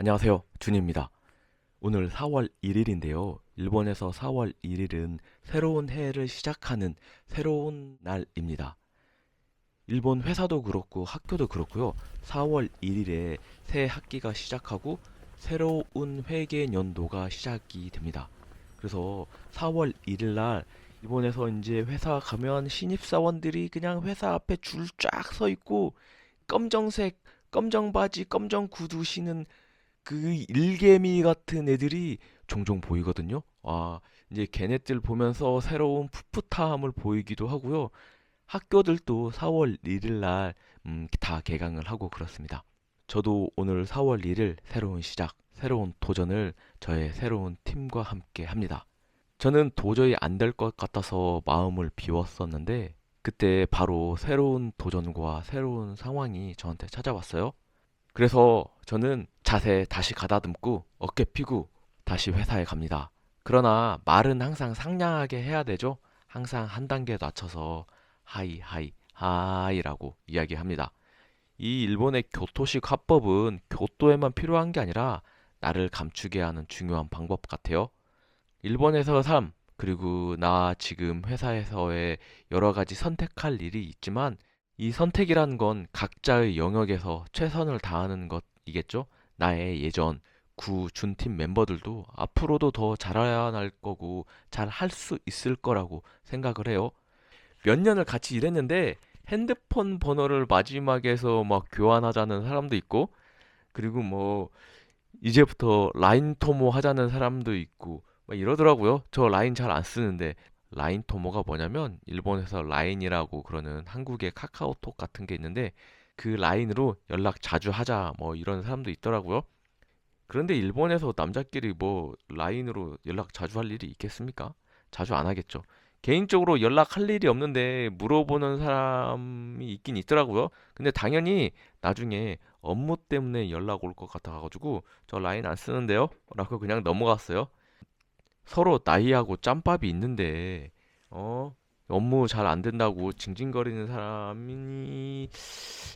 안녕하세요. 준입니다. 오늘 4월 1일인데요. 일본에서 4월 1일은 새로운 해를 시작하는 새로운 날입니다. 일본 회사도 그렇고 학교도 그렇고요. 4월 1일에 새 학기가 시작하고 새로운 회계 연도가 시작이 됩니다. 그래서 4월 1일 날 일본에서 이제 회사 가면 신입사원들이 그냥 회사 앞에 줄 쫙 서 있고 검정색 검정 바지, 검정 구두 신은 그 일개미 같은 애들이 종종 보이거든요. 아, 이제 걔네들 보면서 새로운 풋풋함을 보이기도 하고요. 학교들도 4월 1일 날, 음, 다 개강을 하고 그렇습니다. 저도 오늘 4월 1일 새로운 시작, 새로운 도전을 저의 새로운 팀과 함께 합니다. 저는 도저히 안 될 것 같아서 마음을 비웠었는데, 그때 바로 새로운 도전과 새로운 상황이 저한테 찾아왔어요. 그래서 저는 자세 다시 가다듬고 어깨 피고 다시 회사에 갑니다. 그러나 말은 항상 상냥하게 해야 되죠. 항상 한 단계 낮춰서 하이 하이 하이라고 이야기합니다. 이 일본의 교토식 화법은 교토에만 필요한 게 아니라 나를 감추게 하는 중요한 방법 같아요. 일본에서 삶, 그리고 나 지금 회사에서의 여러 가지 선택할 일이 있지만 이 선택이란 건 각자의 영역에서 최선을 다하는 것이겠죠? 나의 예전 구, 준팀 멤버들도 앞으로도 더 잘해야 할 거고 잘 할 수 있을 거라고 생각을 해요. 몇 년을 같이 일했는데 핸드폰 번호를 마지막에서 막 교환하자는 사람도 있고 그리고 뭐 이제부터 라인 토모 하자는 사람도 있고 막 이러더라고요. 저 라인 잘 안 쓰는데 라인 토모가 뭐냐면 일본에서 라인이라고 그러는 한국의 카카오톡 같은 게 있는데 그 라인으로 연락 자주 하자 뭐 이런 사람도 있더라고요. 그런데 일본에서 남자끼리 뭐 라인으로 연락 자주 할 일이 있겠습니까? 자주 안 하겠죠. 개인적으로 연락할 일이 없는데 물어보는 사람이 있긴 있더라고요. 근데 당연히 나중에 업무 때문에 연락 올 것 같아가지고 저 라인 안 쓰는데요? 라고 그냥 넘어갔어요. 서로 나이하고 짬밥이 있는데 어 업무 잘 안 된다고 징징거리는 사람이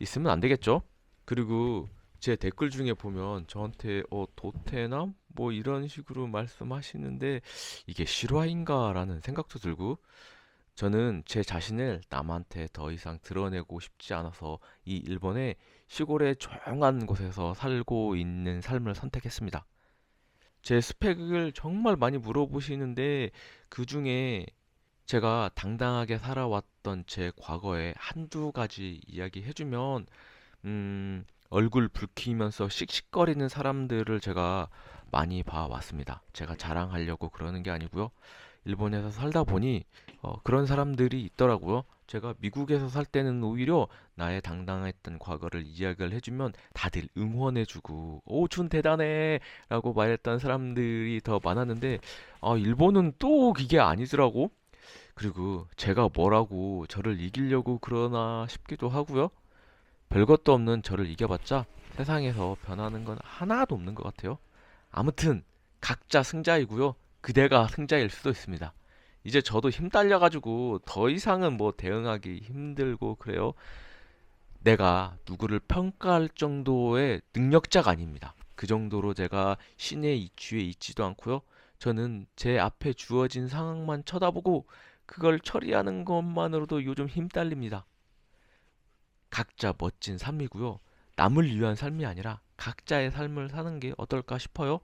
있으면 안 되겠죠? 그리고 제 댓글 중에 보면 저한테 어 도태남 뭐 이런 식으로 말씀하시는데 이게 실화인가라는 생각도 들고 저는 제 자신을 남한테 더 이상 드러내고 싶지 않아서 이 일본의 시골의 조용한 곳에서 살고 있는 삶을 선택했습니다. 제 스펙을 정말 많이 물어보시는데 그 중에 제가 당당하게 살아왔던 제 과거에 한두 가지 이야기 해주면 음, 얼굴 붉히면서 씩씩거리는 사람들을 제가 많이 봐왔습니다. 제가 자랑하려고 그러는 게 아니고요. 일본에서 살다 보니 어, 그런 사람들이 있더라고요. 제가 미국에서 살 때는 오히려 나의 당당했던 과거를 이야기를 해주면 다들 응원해주고 오, 준 대단해! 라고 말했던 사람들이 더 많았는데 아, 일본은 또 그게 아니더라고. 그리고 제가 뭐라고 저를 이기려고 그러나 싶기도 하고요. 별것도 없는 저를 이겨봤자 세상에서 변하는 건 하나도 없는 것 같아요. 아무튼 각자 승자이고요. 그대가 승자일 수도 있습니다. 이제 저도 힘 딸려가지고 더 이상은 뭐 대응하기 힘들고 그래요. 내가 누구를 평가할 정도의 능력자가 아닙니다. 그 정도로 제가 신의 이치에 있지도 않고요. 저는 제 앞에 주어진 상황만 쳐다보고 그걸 처리하는 것만으로도 요즘 힘 딸립니다. 각자 멋진 삶이고요. 남을 위한 삶이 아니라 각자의 삶을 사는 게 어떨까 싶어요.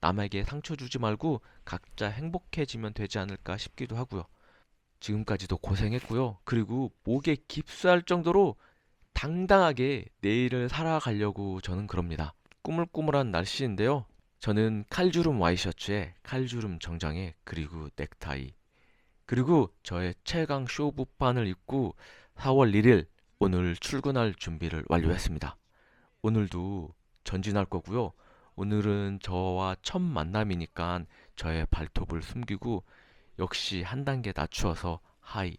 남에게 상처 주지 말고 각자 행복해지면 되지 않을까 싶기도 하고요. 지금까지도 고생했고요. 그리고 목에 깁스할 정도로 당당하게 내일을 살아가려고 저는 그럽니다. 꾸물꾸물한 날씨인데요. 저는 칼주름 와이셔츠에 칼주름 정장에 그리고 넥타이 그리고 저의 최강 쇼부판을 입고 4월 1일 오늘 출근할 준비를 완료했습니다. 오늘도 전진할 거고요. 오늘은 저와 첫 만남이니까 저의 발톱을 숨기고 역시 한 단계 낮추어서 하이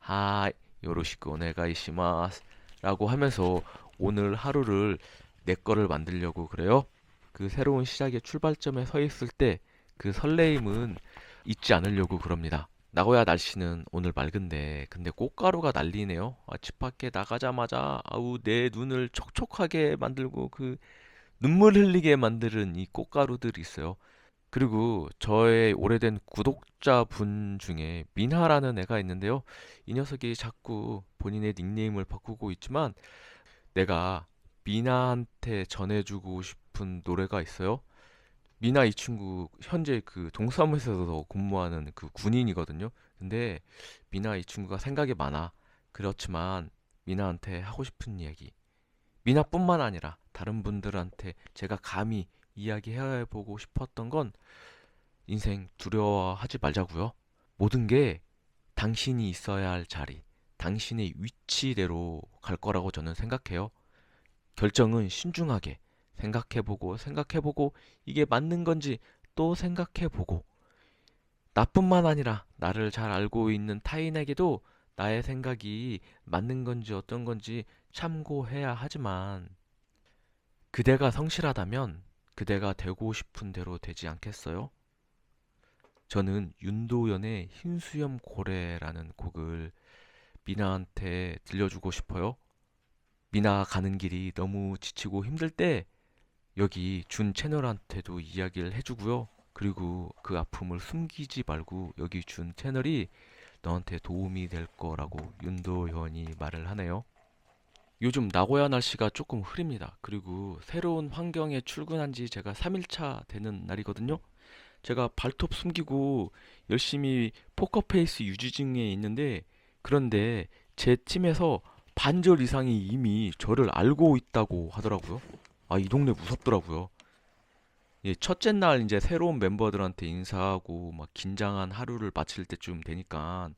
하이 요로시크 오네가이시마스 라고 하면서 오늘 하루를 내 거를 만들려고 그래요. 그 새로운 시작의 출발점에 서 있을 때 그 설레임은 잊지 않으려고 그럽니다. 나고야 날씨는 오늘 맑은데 근데 꽃가루가 난리네요. 아, 집 밖에 나가자마자 아우 내 눈을 촉촉하게 만들고 그 눈물 흘리게 만드는 이 꽃가루들이 있어요. 그리고 저의 오래된 구독자분 중에 민하라는 애가 있는데요. 이 녀석이 자꾸 본인의 닉네임을 바꾸고 있지만 내가 미나한테 전해주고 싶은 노래가 있어요. 미나 이 친구 현재 그 동사무소에서 근무하는 그 군인이거든요. 근데 미나 이 친구가 생각이 많아. 그렇지만 미나한테 하고 싶은 이야기. 미나뿐만 아니라 다른 분들한테 제가 감히 이야기해 보고 싶었던 건 인생 두려워하지 말자고요. 모든 게 당신이 있어야 할 자리, 당신의 위치대로 갈 거라고 저는 생각해요. 결정은 신중하게 생각해보고 생각해보고 이게 맞는 건지 또 생각해보고 나뿐만 아니라 나를 잘 알고 있는 타인에게도 나의 생각이 맞는 건지 어떤 건지 참고해야 하지만 그대가 성실하다면 그대가 되고 싶은 대로 되지 않겠어요? 저는 윤도현의 흰수염 고래라는 곡을 미나한테 들려주고 싶어요. 미나 가는 길이 너무 지치고 힘들 때 여기 준 채널한테도 이야기를 해주고요. 그리고 그 아픔을 숨기지 말고 여기 준 채널이 너한테 도움이 될 거라고 윤도현이 말을 하네요. 요즘 나고야 날씨가 조금 흐립니다. 그리고 새로운 환경에 출근한 지 제가 3일차 되는 날이거든요. 제가 발톱 숨기고 열심히 포커페이스 유지 중에 있는데 그런데 제 팀에서 반절 이상이 이미 저를 알고 있다고 하더라고요. 아, 이 동네 무섭더라고요. 예, 첫째 날 이제 새로운 멤버들한테 인사하고 막 긴장한 하루를 마칠 때쯤 되니까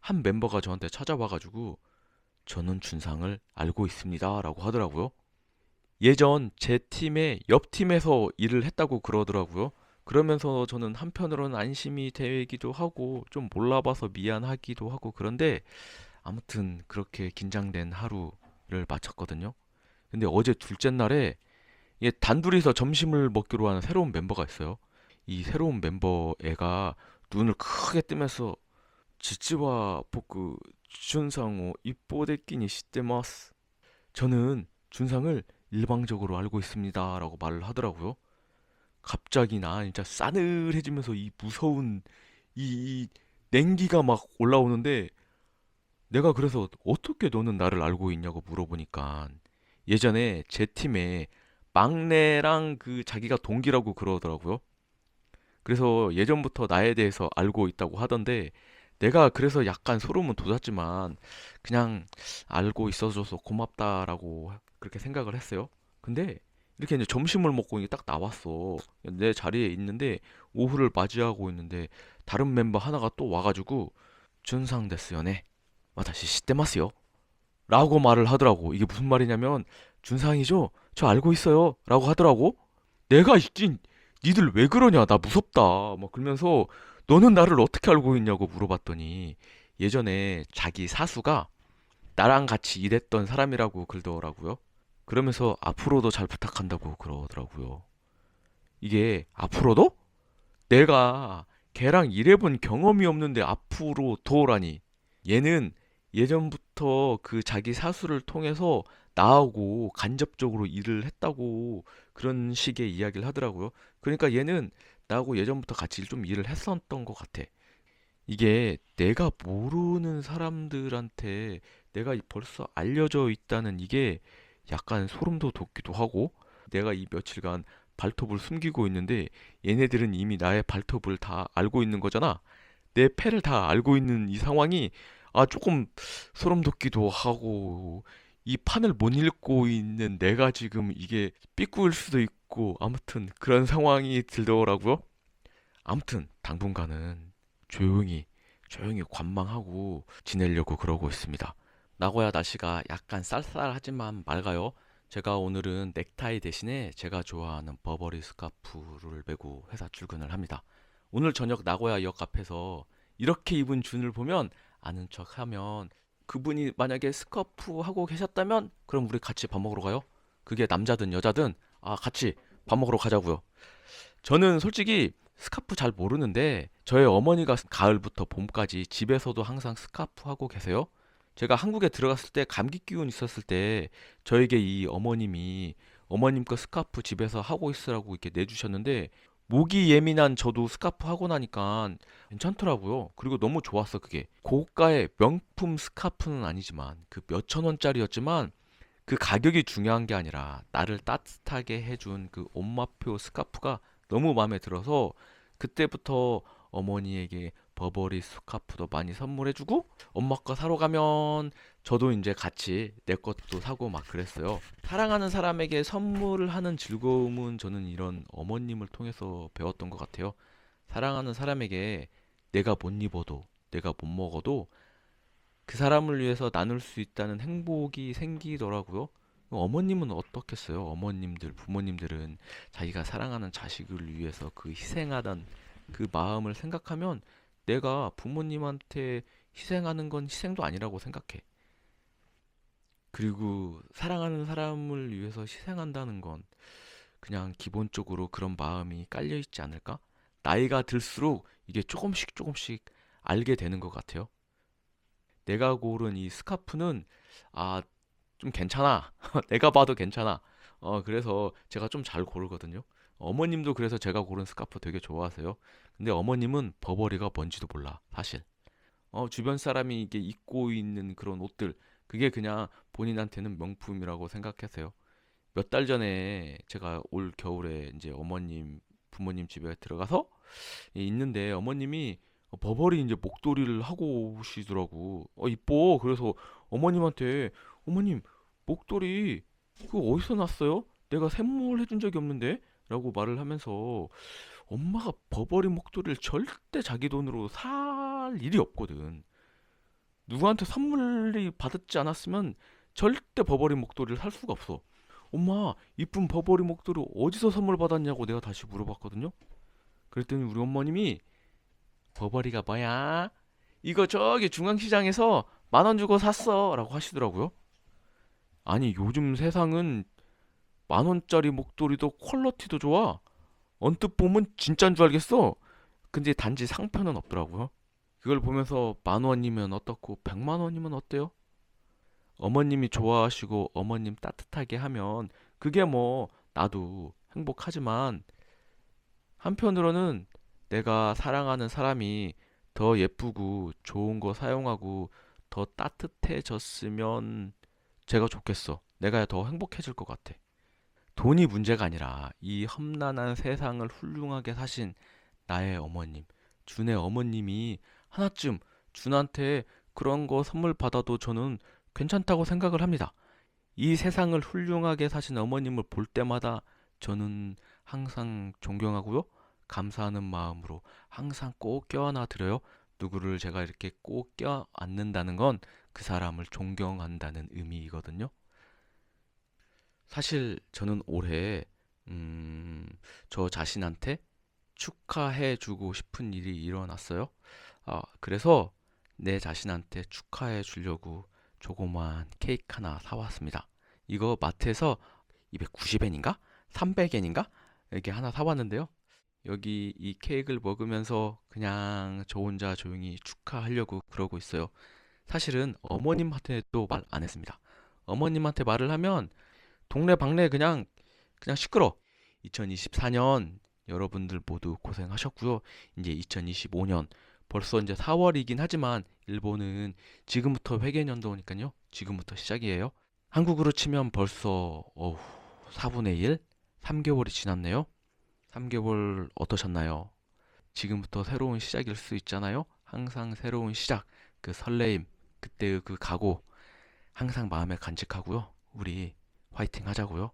한 멤버가 저한테 찾아와가지고 저는 준상을 알고 있습니다라고 하더라고요. 예전 제 팀의 옆 팀에서 일을 했다고 그러더라고요. 그러면서 저는 한편으로는 안심이 되기도 하고 좀 몰라봐서 미안하기도 하고 그런데 아무튼 그렇게 긴장된 하루를 마쳤거든요. 근데 어제 둘째 날에 예, 단둘이서 점심을 먹기로 한 새로운 멤버가 있어요. 이 새로운 멤버 애가 눈을 크게 뜨면서 지치와 복구 준상호 이뽀데끼니 시테마스 저는 준상을 일방적으로 알고 있습니다 라고 말을 하더라고요 갑자기 나 진짜 싸늘해지면서 이 무서운 이, 이 냉기가 막 올라오는데 내가 그래서 어떻게 너는 나를 알고 있냐고 물어보니까 예전에 제 팀에 막내랑 그 자기가 동기라고 그러더라고요. 그래서 예전부터 나에 대해서 알고 있다고 하던데 내가 그래서 약간 소름은 돋았지만 그냥 알고 있어줘서 고맙다라고 그렇게 생각을 했어요. 근데 이렇게 이제 점심을 먹고 이게 딱 나왔어. 내 자리에 있는데 오후를 맞이하고 있는데 다른 멤버 하나가 또 와가지고 준상 데스요네. 와다시 시대마스요. 라고 말을 하더라고. 이게 무슨 말이냐면 준상이죠? 저 알고 있어요. 라고 하더라고. 내가 있진 니들 왜 그러냐? 나 무섭다. 막 그러면서 너는 나를 어떻게 알고 있냐고 물어봤더니 예전에 자기 사수가 나랑 같이 일했던 사람이라고 그러더라고요. 그러면서 앞으로도 잘 부탁한다고 그러더라고요. 이게 앞으로도? 내가 걔랑 일해본 경험이 없는데 앞으로 도라니. 얘는 예전부터 그 자기 사수를 통해서 나하고 간접적으로 일을 했다고 그런 식의 이야기를 하더라고요. 그러니까 얘는 나하고 예전부터 같이 좀 일을 했었던 것 같아. 이게 내가 모르는 사람들한테 내가 이- 벌써 알려져 있다는 이게 약간 소름도 돋기도 하고 내가 이 며칠간 발톱을 숨기고 있는데 얘네들은 이미 나의 발톱을 다 알고 있는 거잖아. 내 패를 다 알고 있는 이 상황이 아 조금 소름 돋기도 하고 이 판을 못 읽고 있는 내가 지금 이게 삐꾸일 수도 있고 아무튼 그런 상황이 들더라고요. 아무튼 당분간은 조용히 조용히 관망하고 지내려고 그러고 있습니다. 나고야 날씨가 약간 쌀쌀하지만 맑아요. 제가 오늘은 넥타이 대신에 제가 좋아하는 버버리 스카프를 메고 회사 출근을 합니다. 오늘 저녁 나고야역 앞에서 이렇게 입은 준을 보면 아는 척 하면 그분이 만약에 스카프 하고 계셨다면 그럼 우리 같이 밥 먹으러 가요? 그게 남자든 여자든 아 같이 밥 먹으러 가자고요. 저는 솔직히 스카프 잘 모르는데 저의 어머니가 가을부터 봄까지 집에서도 항상 스카프 하고 계세요. 제가 한국에 들어갔을 때 감기 기운 있었을 때 저에게 이 어머님이 어머님 거 스카프 집에서 하고 있으라고 이렇게 내주셨는데 모기 예민한 저도 스카프 하고 나니까 괜찮더라고요. 그리고 너무 좋았어 그게. 고가의 명품 스카프는 아니지만 그 몇천 원짜리였지만 그 가격이 중요한 게 아니라 나를 따뜻하게 해준 그 엄마표 스카프가 너무 마음에 들어서 그때부터 어머니에게 버버리 스카프도 많이 선물해주고 엄마 거 사러 가면 저도 이제 같이 내 것도 사고 막 그랬어요. 사랑하는 사람에게 선물을 하는 즐거움은 저는 이런 어머님을 통해서 배웠던 것 같아요. 사랑하는 사람에게 내가 못 입어도 내가 못 먹어도 그 사람을 위해서 나눌 수 있다는 행복이 생기더라고요. 어머님은 어떻겠어요? 어머님들, 부모님들은 자기가 사랑하는 자식을 위해서 그 희생하던 그 마음을 생각하면 내가 부모님한테 희생하는 건 희생도 아니라고 생각해. 그리고 사랑하는 사람을 위해서 희생한다는 건 그냥 기본적으로 그런 마음이 깔려 있지 않을까? 나이가 들수록 이게 조금씩 조금씩 알게 되는 것 같아요. 내가 고른 이 스카프는 아, 좀 괜찮아. 내가 봐도 괜찮아. 어, 그래서 제가 좀 잘 고르거든요. 어머님도 그래서 제가 고른 스카프 되게 좋아하세요. 근데 어머님은 버버리가 뭔지도 몰라, 사실. 어, 주변 사람이 이게 입고 있는 그런 옷들, 그게 그냥 본인한테는 명품이라고 생각하세요. 몇 달 전에 제가 올 겨울에 이제 어머님, 부모님 집에 들어가서 있는데 어머님이 버버리 이제 목도리를 하고 오시더라고. 어, 이뻐. 그래서 어머님한테 어머님, 목도리 그거 어디서 났어요? 내가 선물해 준 적이 없는데? 라고 말을 하면서 엄마가 버버리 목도리를 절대 자기 돈으로 살 일이 없거든. 누구한테 선물이 받았지 않았으면 절대 버버리 목도리를 살 수가 없어. 엄마, 이쁜 버버리 목도리 어디서 선물 받았냐고 내가 다시 물어봤거든요. 그랬더니 우리 어머님이 버버리가 뭐야? 이거 저기 중앙시장에서 만 원 주고 샀어. 라고 하시더라고요. 아니, 요즘 세상은 만 원짜리 목도리도 퀄러티도 좋아. 언뜻 보면 진짜인 줄 알겠어. 근데 단지 상표는 없더라고요. 그걸 보면서 만 원이면 어떻고 백만 원이면 어때요? 어머님이 좋아하시고 어머님 따뜻하게 하면 그게 뭐 나도 행복하지만 한편으로는 내가 사랑하는 사람이 더 예쁘고 좋은 거 사용하고 더 따뜻해졌으면 제가 좋겠어. 내가 더 행복해질 것 같아. 돈이 문제가 아니라 이 험난한 세상을 훌륭하게 사신 나의 어머님, 준의 어머님이 하나쯤 준한테 그런 거 선물 받아도 저는 괜찮다고 생각을 합니다. 이 세상을 훌륭하게 사신 어머님을 볼 때마다 저는 항상 존경하고요. 감사하는 마음으로 항상 꼭 껴안아 드려요. 누구를 제가 이렇게 꼭 껴안는다는 건 그 사람을 존경한다는 의미이거든요. 사실 저는 올해 음, 저 자신한테 축하해 주고 싶은 일이 일어났어요. 아, 그래서 내 자신한테 축하해 주려고 조그만 케이크 하나 사왔습니다. 이거 마트에서 290엔인가? 300엔인가? 이렇게 하나 사왔는데요. 여기 이 케이크를 먹으면서 그냥 저 혼자 조용히 축하하려고 그러고 있어요. 사실은 어머님한테도 말 안 했습니다. 어머님한테 말을 하면 동네 방네 그냥 그냥 시끄러. 2024년 여러분들 모두 고생하셨고요. 이제 2025년 벌써 이제 4월이긴 하지만 일본은 지금부터 회계연도니까요. 지금부터 시작이에요. 한국으로 치면 벌써 어후, 4분의 1, 3개월이 지났네요. 3개월 어떠셨나요? 지금부터 새로운 시작일 수 있잖아요. 항상 새로운 시작, 그 설레임, 그때의 그 각오 항상 마음에 간직하고요. 우리 화이팅 하자고요.